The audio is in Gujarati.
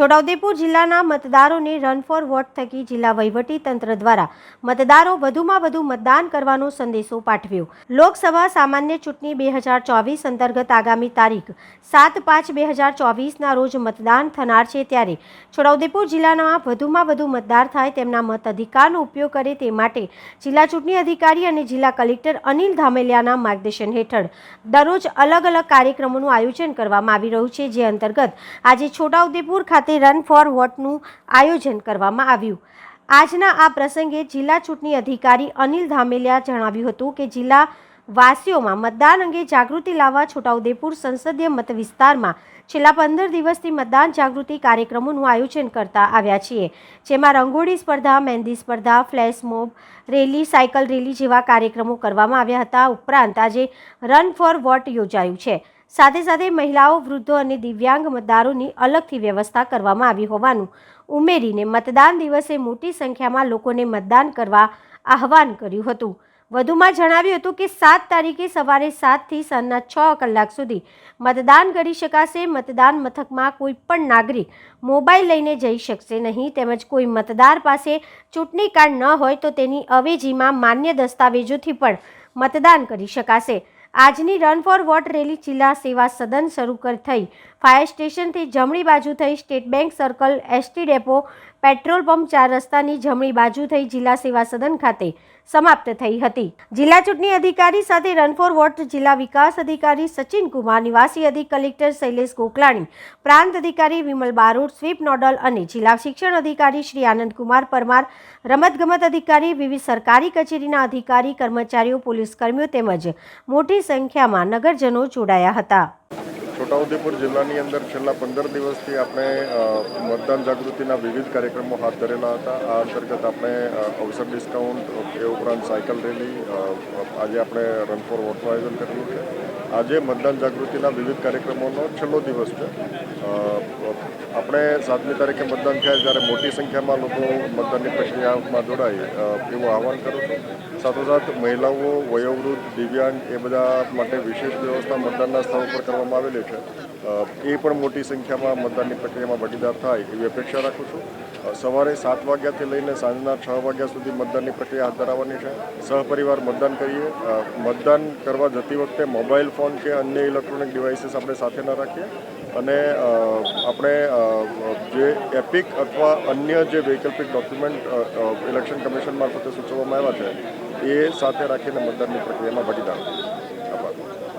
છોટાઉદેપુર જિલ્લાના મતદારોને રન ફોર વોટ થકી જિલ્લા વહીવટી તંત્ર દ્વારા મતદારો વધુમાં વધુ મતદાન કરવાનો સંદેશો પાઠવ્યો. લોકસભા સામાન્ય ચૂંટણી બે હજાર ચોવીસ અંતર્ગત આગામી તારીખ સાત પાંચ બે હજાર ચોવીસના રોજ મતદાન થનાર છે ત્યારે છોટાઉદેપુર જિલ્લાના વધુમાં વધુ મતદાર થાય તેમના મત અધિકારનો ઉપયોગ કરે તે માટે જિલ્લા ચૂંટણી અધિકારી અને જિલ્લા કલેક્ટર અનિલ ધામેલિયાના માર્ગદર્શન હેઠળ દરરોજ અલગ અલગ કાર્યક્રમોનું આયોજન કરવામાં આવી રહ્યું છે, જે અંતર્ગત આજે છોટાઉદેપુર ખાતે રન ફોર વોટનું આયોજન કરવામાં આવ્યું. આજના આ પ્રસંગે જિલ્લા ચૂંટણી અધિકારી અનિલ ધામેલિયા જણાવ્યું હતું કે જિલ્લા વાસીઓમાં મતદાન અંગે જાગૃતિ લાવવા છોટાઉદેપુર સંસદીય મત વિસ્તારમાં છેલ્લા પંદર દિવસથી મતદાન જાગૃતિ કાર્યક્રમોનું આયોજન કરતા આવ્યા છીએ, જેમાં રંગોળી સ્પર્ધા, મહેંદી સ્પર્ધા, flash mob, rally, cycle rally જેવા કાર્યક્રમો કરવામાં આવ્યા હતા. ઉપરાંત આજે રન ફોર વોટ યોજાયું છે. સાથે સાથે મહિલાઓ, વૃદ્ધો અને દિવ્યાંગ મતદારોની અલગથી વ્યવસ્થા કરવામાં આવી હોવાનું ઉમેરીને મતદાન દિવસે મોટી સંખ્યામાં લોકોને મતદાન કરવા આહવાન કર્યું હતું. વધુમાં જણાવ્યું હતું કે સાત તારીખે સવારે સાતથી સાંજના છ કલાક સુધી મતદાન કરી શકાશે. મતદાન મથકમાં કોઈ પણ નાગરિક મોબાઈલ લઈને જઈ શકશે નહીં તેમજ કોઈ મતદાર પાસે ચૂંટણી કાર્ડ ન હોય તો તેની અવેજીમાં માન્ય દસ્તાવેજોથી પણ મતદાન કરી શકાશે. આજની રન ફોર વોટ રેલી જિલ્લા સેવા સદન શરૂ થઈ. ફાયર સ્ટેશનથી જમણી બાજુ થઈ state bank circle ST depot petrol pump ચાર રસ્તાની જમણી બાજુ થઈ જિલ્લા સેવા સદન ખાતે સમાપ્ત થઈ હતી. જિલ્લા ચૂંટણી અધિકારી સાથે રન ફોર વોટ જિલ્લા વિકાસ અધિકારી સચિન કુમાર, નિવાસી અધિક કલેક્ટર શૈલેષ ગોકલાણી, પ્રાંત અધિકારી વિમલ બારોટ, સ્વીપ નોડલ અને જિલ્લા શિક્ષણ અધિકારી શ્રી આનંદકુમાર પરમાર, રમતગમત અધિકારી વિવિધ સરકારી કચેરીના અધિકારી, કર્મચારીઓ પોલીસ કર્મીઓ તેમજ મોટી સંખ્યામાં નગરજનો જોડાયા હતા. છોટાઉદેપુર જિલ્લાની અંદર છેલ્લા પંદર દિવસથી આપણે મતદાન જાગૃતિના વિવિધ કાર્યક્રમો હાથ ધરેલા હતા. આ અંતર્ગત આપણે અવસર ડિસ્કાઉન્ટ એ ઉપરાંત સાયકલ રેલી આજે આપણે રન ફોર વોટનું આયોજન કરેલું છે. આજે મતદાન જાગૃતિના વિવિધ કાર્યક્રમોનો છેલ્લો દિવસ છે. આપણે સાતમી તારીખે મતદાન થયા ત્યારે મોટી સંખ્યામાં લોકો મતદાનની પ્રક્રિયામાં જોડાય એવું આહવાન કરું છું. સાથોસાથ મહિલાઓ, વયોવૃદ્ધ, દિવ્યાંગ એ બધા માટે વિશેષ વ્યવસ્થા મતદાનના સ્થળ પર કરવામાં આવેલી છે. એ પણ મોટી સંખ્યામાં મતદાનની પ્રક્રિયામાં ભાગીદાર થાય એવી અપેક્ષા રાખું છું. સવારે સાત વાગ્યાથી લઈને સાંજના છ વાગ્યા સુધી મતદાનની પ્રક્રિયા હાથ ધરાવવાની છે. સહપરિવાર મતદાન કરીએ. મતદાન કરવા જતી વખતે મોબાઈલ ફોન કે અન્ય ઇલેક્ટ્રોનિક ડિવાઇસીસ આપણે સાથે ન રાખીએ. અને આપણે જે એપિક અથવા અન્ય જે વૈકલ્પિક ડોક્યુમેન્ટ ઇલેક્શન કમિશન મારફતે સૂચવવામાં આવ્યા છે, એ સાથે રાખીને મતદાનની પ્રક્રિયામાં ભાગીદાર.